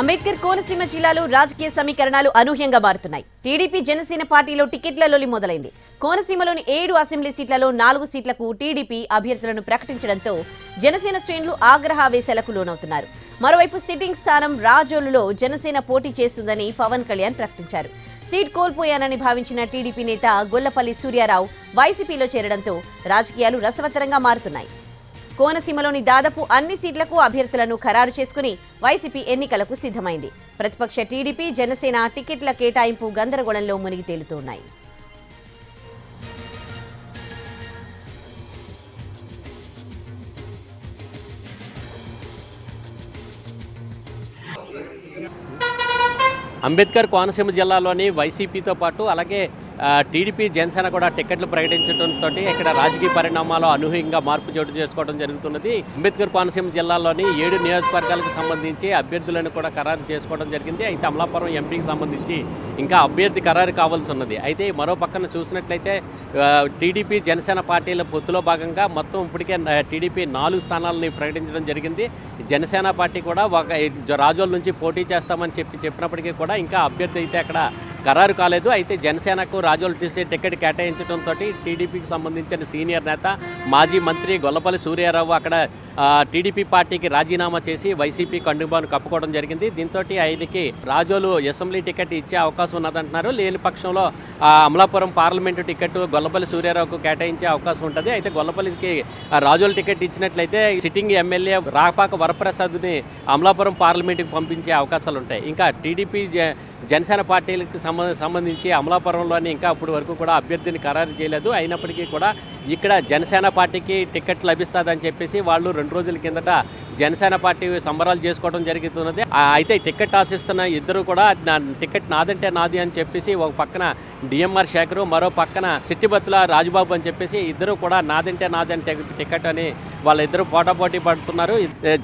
అంబేద్కర్ కోనసీమ జిల్లాలో రాజకీయ సమీకరణాలు అనూహ్యంగా మారుతున్నాయి. టీడీపీ జనసేన పార్టీలో టికెట్ల లొలి మొదలైంది. కోనసీమలోని ఏడు అసెంబ్లీ సీట్లలో నాలుగు సీట్లకు టీడీపీ అభ్యర్థులను ప్రకటించడంతో జనసేన శ్రేణులు ఆగ్రహావేశాలకు లోనవుతున్నారు. మరోవైపు సిట్టింగ్ స్థానం రాజోలులో జనసేన పోటీ చేస్తుందని పవన్ కళ్యాణ్ ప్రకటించారు. సీట్ కోల్పోయానని భావించిన టీడీపీ నేత గొల్లపల్లి సూర్యారావు వైసీపీలో చేరడంతో రాజకీయాలు రసవత్తరంగా మారుతున్నాయి. కోనసీమలోని దాదాపు అన్ని సీట్లకు అభ్యర్థులను ఖరారు చేసుకుని వైసీపీ ఎన్నికలకు సిద్ధమైంది. ప్రతిపక్ష టీడీపీ జనసేన టికెట్ల కేటాయింపు గందరగోళంలో మునిగి తేలుతున్నాయి. అంబేద్కర్ కోనసీమ జిల్లాలోని వైసీపీతో పాటు అలాగే టీడీపీ జనసేన కూడా టికెట్లు ప్రకటించడంతో ఇక్కడ రాజకీయ పరిణామాలు అనూహ్యంగా మార్పు చోటు చేసుకోవడం జరుగుతున్నది. అంబేద్కర్ కోనసీమ జిల్లాలోని ఏడు నియోజకవర్గాలకు సంబంధించి అభ్యర్థులను కూడా ఖరారు చేసుకోవడం జరిగింది. అయితే అమలాపురం ఎంపీకి సంబంధించి ఇంకా అభ్యర్థి ఖరారు కావాల్సి ఉన్నది. అయితే మరో పక్కన చూసినట్లయితే టీడీపీ జనసేన పార్టీల పొత్తులో భాగంగా మొత్తం ఇప్పటికే టీడీపీ నాలుగు స్థానాలని ప్రకటించడం జరిగింది. జనసేన పార్టీ కూడా ఒక రాజోల నుంచి పోటీ చేస్తామని చెప్పి చెప్పినప్పటికీ కూడా ఇంకా అభ్యర్థి అయితే అక్కడ ఖరారు కాలేదు. అయితే జనసేనకు రాజోలు చూసే టికెట్ కేటాయించడంతో టీడీపీకి సంబంధించిన సీనియర్ నేత మాజీ మంత్రి గొల్లపల్లి సూర్యారావు అక్కడ టీడీపీ పార్టీకి రాజీనామా చేసి వైసీపీ కండుబాను కప్పుకోవడం జరిగింది. దీంతో ఆయనకి రాజోలు అసెంబ్లీ టికెట్ ఇచ్చే అవకాశం ఉన్నదంటున్నారు. లేని పక్షంలో అమలాపురం పార్లమెంటు టికెట్ గొల్లపల్లి సూర్యారావుకు కేటాయించే అవకాశం ఉంటుంది. అయితే గొల్లపల్లికి రాజోలు టికెట్ ఇచ్చినట్లయితే సిట్టింగ్ ఎమ్మెల్యే రాపాక వరప్రసాద్ని అమలాపురం పార్లమెంటుకి పంపించే అవకాశాలు ఉంటాయి ఇంకా టీడీపీ జ- జనసేన పార్టీలకు సంబంధించి అమలాపురంలోని ఇంకా అప్పటి వరకు కూడా అభ్యర్థిని ఖరారు చేయలేదు. అయినప్పటికీ కూడా ఇక్కడ జనసేన పార్టీకి టికెట్ లభిస్తుందని చెప్పేసి వాళ్ళు రెండు రోజుల కిందట జనసేన పార్టీ సంబరాలు చేసుకోవడం జరుగుతున్నది. అయితే టికెట్ ఆశిస్తున్న ఇద్దరు కూడా నా టికెట్ నాదంటే నాది అని చెప్పేసి ఒక పక్కన డిఎంఆర్ శేఖరు మరో పక్కన చిట్టిబత్తుల రాజుబాబు అని చెప్పేసి ఇద్దరు కూడా నాదంటే నాదంటే టికెట్ అని వాళ్ళిద్దరూ పోటాపోటీ పడుతున్నారు.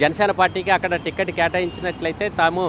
జనసేన పార్టీకి అక్కడ టికెట్ కేటాయించినట్లయితే తాము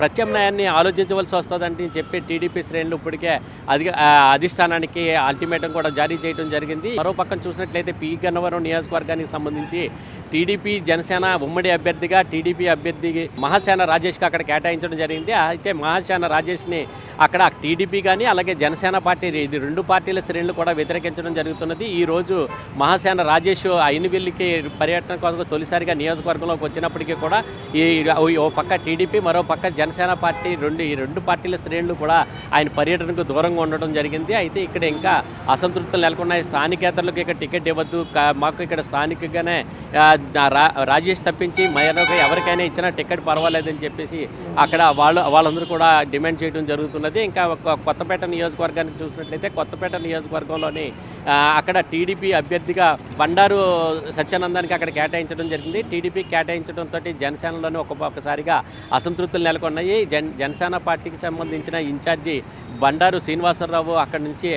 ప్రత్యామ్నాయాన్ని ఆలోచించవలసి వస్తుందని చెప్పి టీడీపీ శ్రేణులు ఇప్పటికే అధిక అధిష్టానానికి అల్టిమేటం కూడా జారీ చేయడం జరిగింది. మరో పక్కన చూసినట్లయితే పి. గన్నవరం నియోజకవర్గానికి సంబంధించి టీడీపీ జనసేన ఉమ్మడి అభ్యర్థిగా టీడీపీ అభ్యర్థి మహాసేన రాజేష్కి అక్కడ కేటాయించడం జరిగింది. అయితే మహాసేన రాజేష్ని అక్కడ టీడీపీ కానీ అలాగే జనసేన పార్టీ ఇది రెండు పార్టీల శ్రేణులు కూడా వ్యతిరేకించడం జరుగుతున్నది. ఈ రోజు మహాసేన రాజేష్ అయినవిల్లికి పర్యటన కోసం తొలిసారిగా నియోజకవర్గంలోకి వచ్చినప్పటికీ కూడా ఈ ఓ పక్క టీడీపీ మరో పక్క జనసేన పార్టీ రెండు ఈ రెండు పార్టీల శ్రేణులు కూడా ఆయన పర్యటనకు దూరంగా ఉండడం జరిగింది. అయితే ఇక్కడ ఇంకా అసంతృప్తులు నెలకొన్నాయి. స్థానికేతరులకు ఇక్కడ టికెట్ ఇవ్వద్దు. కా- మాకు ఇక్కడ స్థానికంగానే రాజేష్ తప్పించి మరొక ఎవరికైనా ఇచ్చినా టికెట్ పర్వాలేదని చెప్పేసి అక్కడ వాళ్ళు వాళ్ళందరూ కూడా డిమాండ్ చేయడం జరుగుతున్నది. ఇంకా ఒక కొత్తపేట నియోజకవర్గాన్ని చూసినట్లయితే కొత్తపేట నియోజకవర్గంలోని అక్కడ టీడీపీ అభ్యర్థిగా బండారు సత్యానందానికి అక్కడ కేటాయించడం జరిగింది. టీడీపీ కేటాయించడంతో జనసేనలోని ఒక ఒకసారిగా అసంతృప్తులు నెలకొన్నాయి. జన్ జనసేన పార్టీకి సంబంధించిన ఇన్ఛార్జి బండారు శ్రీనివాసరావు అక్కడి నుంచి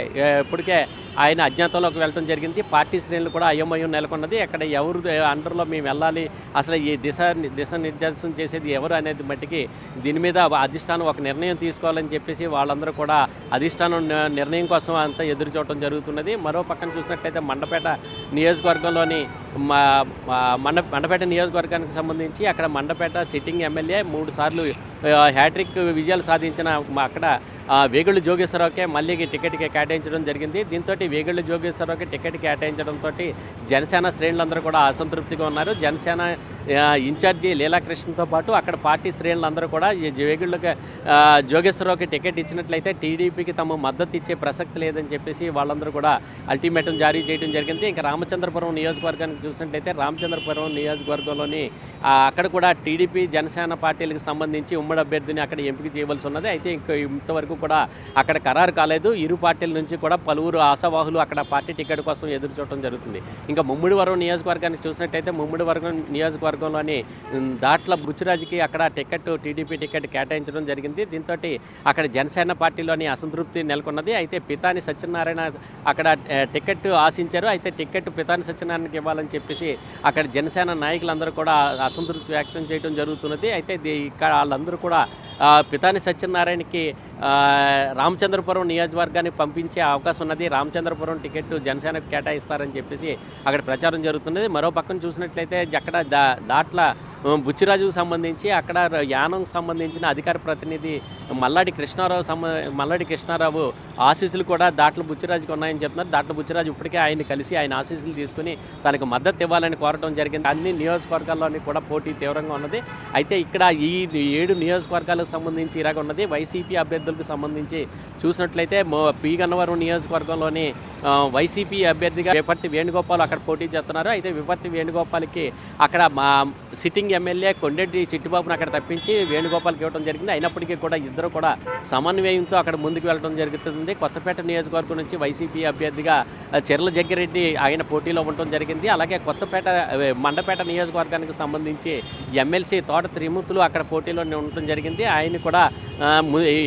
ఇప్పటికే ఆయన అజ్ఞాతంలోకి వెళ్ళడం జరిగింది. పార్టీ శ్రేణులు కూడా అయోమయం నెలకొన్నది. అక్కడ ఎవరు అండర్లో మేము వెళ్ళాలి. అసలు ఈ దిశ దిశ నిర్దేశం చేసేది ఎవరు అనేది మట్టికి దీని మీద అధిష్టానం ఒక నిర్ణయం తీసుకోవాలని చెప్పేసి వాళ్ళందరూ కూడా అధిష్టానం నిర్ణయం కోసం అంతా ఎదురు చూడటం జరుగుతున్నది. మరో పక్కన చూసినట్లయితే మండపేట నియోజకవర్గంలోని మా మండ మండపేట నియోజకవర్గానికి సంబంధించి అక్కడ మండపేట సిట్టింగ్ ఎమ్మెల్యే మూడు సార్లు హ్యాట్రిక్ విజయాలు సాధించిన మా అక్కడ వేగుళ్ళు జోగేశ్వరరావుకే మళ్ళీ టికెట్కి కేటాయించడం జరిగింది. దీంతో వేగుళ్ళు జోగేశ్వరరావుకి టికెట్ కేటాయించడంతో జనసేన శ్రేణులందరూ కూడా అసంతృప్తిగా ఉన్నారు. జనసేన ఇన్ఛార్జి లీలాకృష్ణతో పాటు అక్కడ పార్టీ శ్రేణులందరూ కూడా వేగుళ్ళకి జోగేశ్వరరావుకి టికెట్ ఇచ్చినట్లయితే టీడీపీకి తమ మద్దతు ఇచ్చే ప్రసక్తి లేదని చెప్పేసి వాళ్ళందరూ కూడా అల్టిమేటం జారీ చేయడం జరిగింది. ఇంకా రామచంద్రపురం నియోజకవర్గానికి చూసినట్లయితే రామచంద్రపురం నియోజకవర్గంలోని అక్కడ కూడా టీడీపీ జనసేన పార్టీలకు సంబంధించి ఉమ్మడి అభ్యర్థిని అక్కడ ఎంపిక చేయవలసి ఉన్నది. అయితే ఇంకా ఇంతవరకు కూడా అక్కడ ఖరారు కాలేదు. ఇరు పార్టీల నుంచి కూడా పలువురు ఆశావాహులు అక్కడ పార్టీ టికెట్ కోసం ఎదురు చూడటం జరుగుతుంది. ఇంకా ముమ్మిడివరం నియోజకవర్గాన్ని చూసినట్టయితే ముమ్మిడివరం నియోజకవర్గంలోని దాట్ల బుచ్చిరాజుకి అక్కడ టికెట్ టీడీపీ టికెట్ కేటాయించడం జరిగింది. దీంతో అక్కడ జనసేన పార్టీలోని అసంతృప్తి నెలకొన్నది. అయితే పితాని సత్యనారాయణ అక్కడ టికెట్ ఆశించారు. అయితే టికెట్ పితాని సత్యనారాయణకి ఇవ్వాలని చెప్పేసి అక్కడ జనసేన నాయకులందరూ కూడా అసంతృప్తి వ్యక్తం చేయడం జరుగుతున్నది. అయితే ఇక్కడ వాళ్ళందరూ కూడా పితాని సత్యనారాయణకి రామచంద్రపురం నియోజకవర్గానికి పంపించే అవకాశం ఉన్నది. రామచంద్రపురం టికెట్ జనసేనకు కేటాయిస్తారని చెప్పేసి అక్కడ ప్రచారం జరుగుతున్నది. మరో పక్కన చూసినట్లయితే అక్కడ దా దాట్ల బుచ్చిరాజుకు సంబంధించి అక్కడ యానంకు సంబంధించిన అధికార ప్రతినిధి మల్లాడి కృష్ణారావు సంబ మల్లాడి కృష్ణారావు ఆశీస్సులు కూడా దాట్ల బుచ్చిరాజుకి ఉన్నాయని చెప్తున్నారు. దాట్ల బుచ్చిరాజు ఇప్పటికే ఆయన కలిసి ఆయన ఆశీస్సులు తీసుకుని తనకు మద్దతు ఇవ్వాలని కోరటం జరిగింది. అన్ని నియోజకవర్గాల్లోని కూడా పోటీ తీవ్రంగా ఉన్నది. అయితే ఇక్కడ ఈ ఏడు నియోజకవర్గాలకు సంబంధించి ఇలాగ ఉన్నది. వైసీపీ అభ్యర్థులకు సంబంధించి చూసినట్లయితే మో- పి గన్నవరం నియోజకవర్గంలోని వైసీపీ అభ్యర్థిగా విపత్తి వేణుగోపాల్ అక్కడ పోటీ చేస్తున్నారు. అయితే విపత్తి వేణుగోపాల్కి అక్కడ మా సిట్టింగ్ ఎమ్మెల్యే కొండెడ్డి చిట్టిబాబును అక్కడ తప్పించి వేణుగోపాల్కి ఇవ్వడం జరిగింది. అయినప్పటికీ కూడా ఇద్దరు కూడా సమన్వయంతో అక్కడ ముందుకు వెళ్ళడం జరుగుతుంది. కొత్తపేట నియోజకవర్గం నుంచి వైసీపీ అభ్యర్థిగా చెర్ల జగ్గిరెడ్డి ఆయన పోటీలో ఉండటం జరిగింది. అలాగే కొత్తపేట మండపేట నియోజకవర్గానికి సంబంధించి ఎమ్మెల్సీ తోట త్రిమూర్తులు అక్కడ పోటీలో ఉండటం జరిగింది. ఆయన కూడా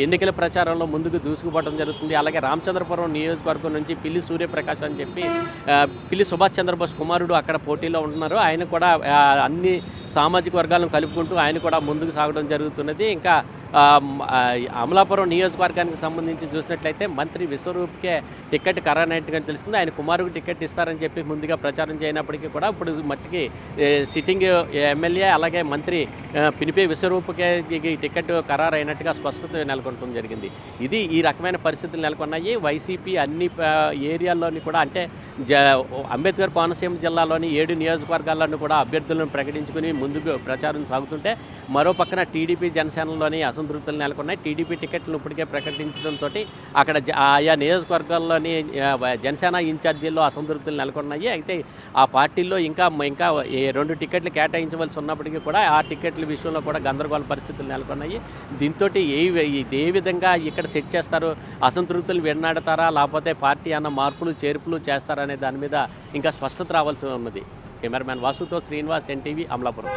ఎన్నికల ప్రచారంలో ముందుకు దూసుకుపోవడం జరుగుతుంది. అలాగే రామచంద్రపురం నియోజకవర్గం నుంచి పిల్లి సూర్యప్రకాష్ అని చెప్పి పిల్లి సుభాష్ చంద్రబోస్ కుమారుడు అక్కడ పోటీలో ఉంటున్నారు. ఆయన కూడా అన్ని సామాజిక వర్గాలను కలుపుకుంటూ ఆయన కూడా ముందుకు సాగడం జరుగుతున్నది. ఇంకా అమలాపురం నియోజకవర్గానికి సంబంధించి చూసినట్లయితే మంత్రి విశ్వరూప్కే టికెట్ ఖరారైనట్టుగా తెలిసింది. ఆయన కుమారుకు టికెట్ ఇస్తారని చెప్పి ముందుగా ప్రచారం చేయనప్పటికీ కూడా ఇప్పుడు మట్టికి సిట్టింగ్ ఎమ్మెల్యే అలాగే మంత్రి పినిపే విశ్వరూప్కే ఈ టికెట్ ఖరారైనట్టుగా స్పష్టత నెలకొనడం జరిగింది. ఇది ఈ రకమైన పరిస్థితులు నెలకొన్నాయి. వైసీపీ అన్ని ఏరియాల్లోని కూడా అంటే జ అంబేద్కర్ కోనసీమ జిల్లాలోని ఏడు నియోజకవర్గాల్లోనూ కూడా అభ్యర్థులను ప్రకటించుకుని ముందుకు ప్రచారం సాగుతుంటే మరో పక్కన టీడీపీ జనసేనలోని అసంతృప్తులు నెలకొన్నాయి. టీడీపీ టికెట్లు ఇప్పటికే ప్రకటించడంతో అక్కడ ఆయా నియోజకవర్గాల్లోని జనసేన ఇన్ఛార్జీల్లో అసంతృప్తులు నెలకొన్నాయి. అయితే ఆ పార్టీల్లో ఇంకా ఇంకా రెండు టికెట్లు కేటాయించవలసి ఉన్నప్పటికీ కూడా ఆ టికెట్ల విషయంలో కూడా గందరగోళ పరిస్థితులు నెలకొన్నాయి. దీంతో ఏ ఏ విధంగా ఇక్కడ సెట్ చేస్తారు? అసంతృప్తులు వెన్నాడతారా లేకపోతే పార్టీ అన్న మార్పులు చేర్పులు చేస్తారా అనే దాని మీద ఇంకా స్పష్టత రావాల్సి ఉన్నది. కెమెరామ్యాన్ వాసుతో శ్రీనివాస్ ఎన్టీవీ అమలాపురం.